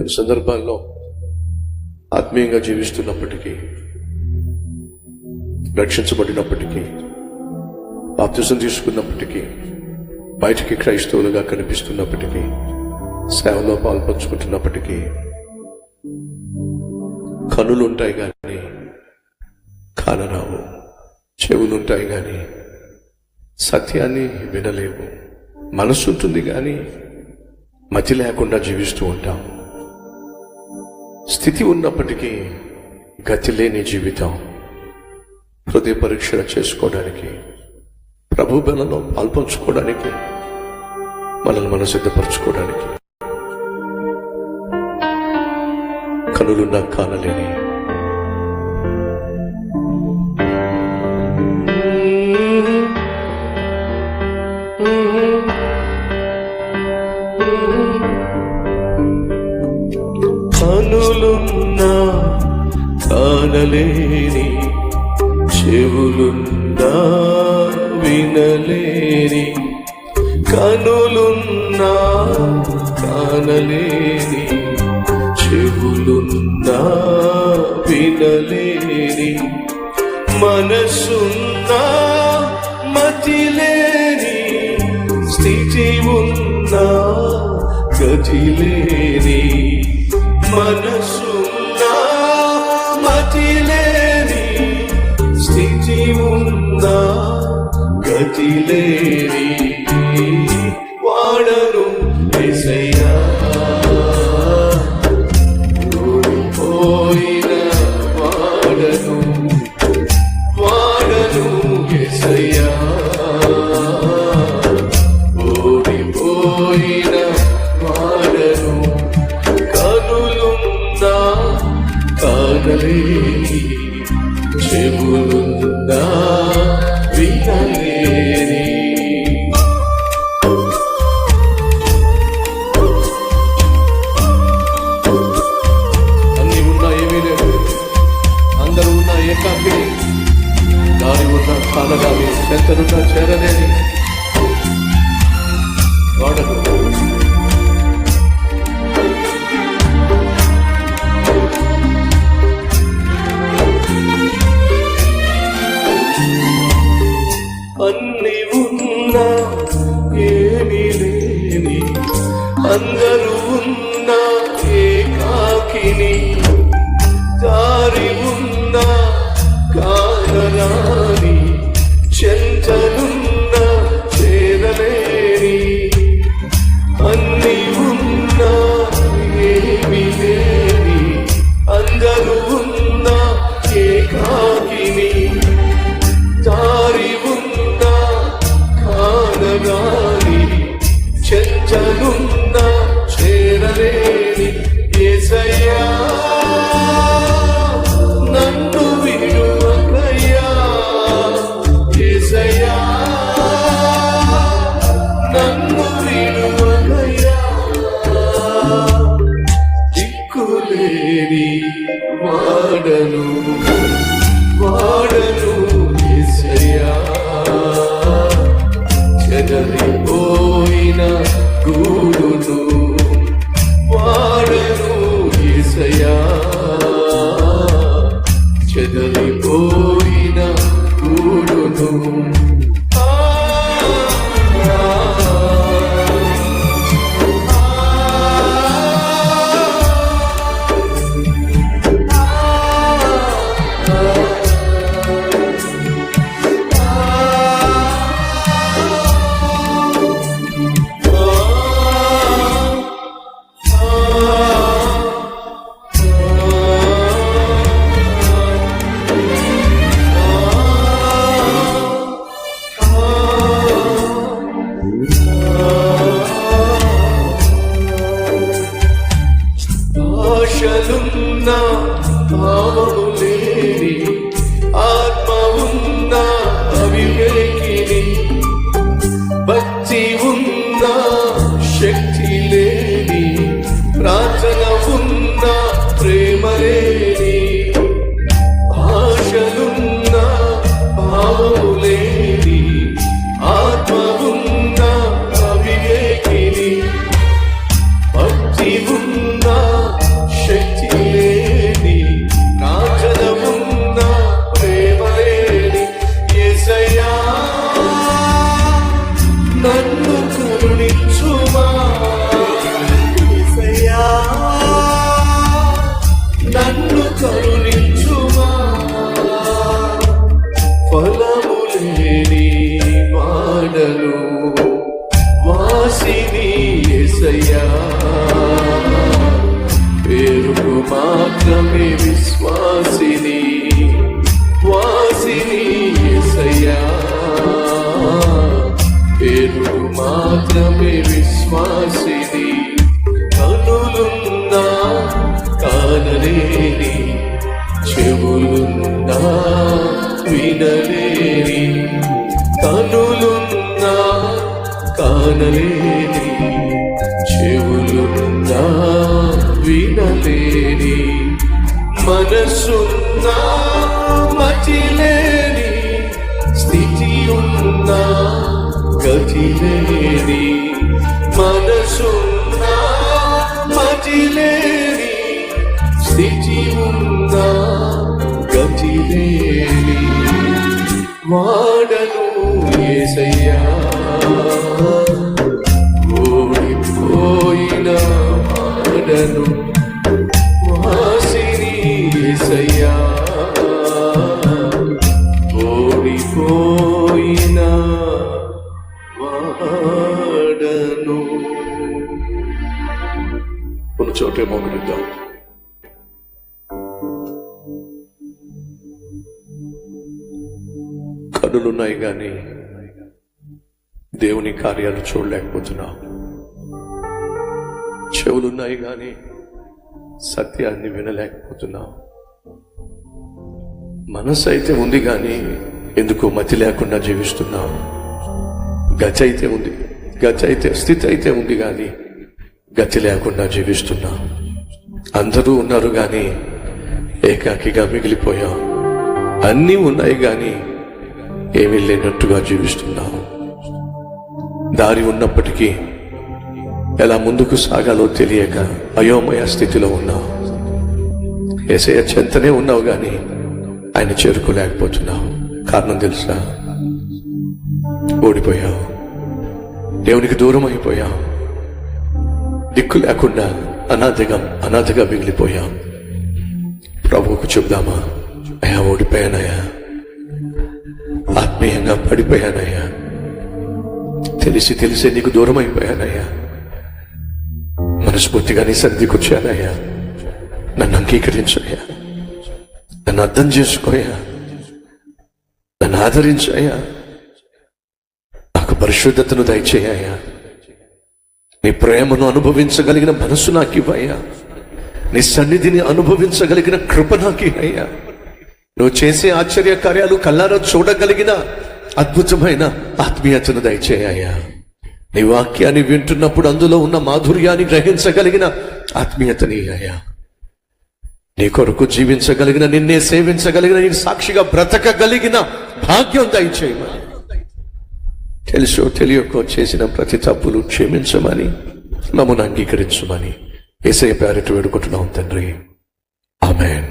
కొన్ని సందర్భాల్లో ఆత్మీయంగా జీవిస్తున్నప్పటికీ రక్షించబడినప్పటికీ బాప్తిసం తీసుకున్నప్పటికీ బయటికి క్రైస్తవులుగా కనిపిస్తున్నప్పటికీ సేవలో పాల్పంచుకుంటున్నప్పటికీ కనులుంటాయి కానీ కానరావు చెవులుంటాయి కానీ సత్యాన్ని వినలేవు. మనసు ఉంటుంది కానీ మతి లేకుండా జీవిస్తూ ఉంటాం. స్థితి ఉన్నప్పటికీ గతి లేని జీవితం. హృదయ పరీక్ష చేసుకోవడానికి ప్రభు బలంలో పాల్పంచుకోవడానికి మనల్ని మనం సిద్ధపరచుకోవడానికి. కనులున్నా కానలేని కన్నులున్నా కానలేని చెవులున్నా వినలేని కనులున్నా కానలేని చెవులున్నా వినలేని మనసున్నా గతిలేని వాడను you. పేరుకు మాత్రమే విశ్వాసిని వాసిని ఎసయ్యా పేరుకు మాత్రమే విశ్వాసిని. మనసున్నా మతిలేని స్థితి ఉన్నా గతిలేని మనసున్నా మతిలేని స్థితి ఉన్నా గతిలేని వాడను ఏసయ్యా. ఓడిపోయిన వాడను. ఉన్న చోటే మోకరిద్దాం కనులున్నాయి కానీ దేవుని కార్యాలు చూడలేకపోతున్నాం చెవులున్నాయి కానీ సత్యాన్ని వినలేకపోతున్నాం మనసు అయితే ఉంది కానీ ఎందుకు మతి లేకుండా జీవిస్తున్నావు? గతి అయితే ఉంది గతి అయితే స్థితి అయితే ఉంది కానీ గతి లేకుండా జీవిస్తున్నాం అందరూ ఉన్నారు కానీ ఏకాకిగా మిగిలిపోయాం అన్నీ ఉన్నాయి కానీ ఏమీ లేనట్టుగా జీవిస్తున్నాం దారి ఉన్నప్పటికీ ఎలా ముందుకు సాగాలో తెలియక అయోమయ స్థితిలో ఉన్నావు. ఏసయ్య చెంతనే ఉన్నావు కానీ ఆయన చేరుకోలేకపోతున్నావు. కారణం తెలుసా? ఓడిపోయావు దేవునికి దూరం అయిపోయావు దిక్కు లేకుండా అనాథగా అనాథగా మిగిలిపోయాం. ప్రభువుకు చెబుదామా? అయ్యా ఓడిపోయానయ్యా. ఆత్మీయంగా పడిపోయానయ్యా. తెలిసి తెలిసి నీకు దూరం అయిపోయానయ్యా. మనస్ఫూర్తిగా నీ సన్నిధికి వచ్చానయ్యా. నన్ను అంగీకరించయ్యా నన్ను అర్థం చేసుకోయా నన్ను ఆదరించాయా? నాకు పరిశుద్ధతను దయచేయ్యా? నీ ప్రేమను అనుభవించగలిగిన మనసు నాకు ఇవ్వయ్యా నీ సన్నిధిని అనుభవించగలిగిన కృప నాకు అయ్యా నువ్వు చేసే ఆశ్చర్య కార్యాలు కల్లారా చూడగలిగిన అద్భుతమైన ఆత్మీయతను దయచేయ్యా? నీ వాక్యాన్ని వింటున్నప్పుడు అందులో ఉన్న మాధుర్యాన్ని గ్రహించగలిగిన ఆత్మీయతని అయ్యా నీ కొరకు జీవించగలిగిన నిన్నే సేవించగలిగిన నీ సాక్షిగా బ్రతకగలిగిన భాగ్యం దయచేయమని తెలుసో తెలియకో చేసిన ప్రతి తప్పులు క్షమించమని మమ్మల్ని అంగీకరించమని ఏసై పేరిట వేడుకుంటున్నాం తండ్రి. ఆమెన్.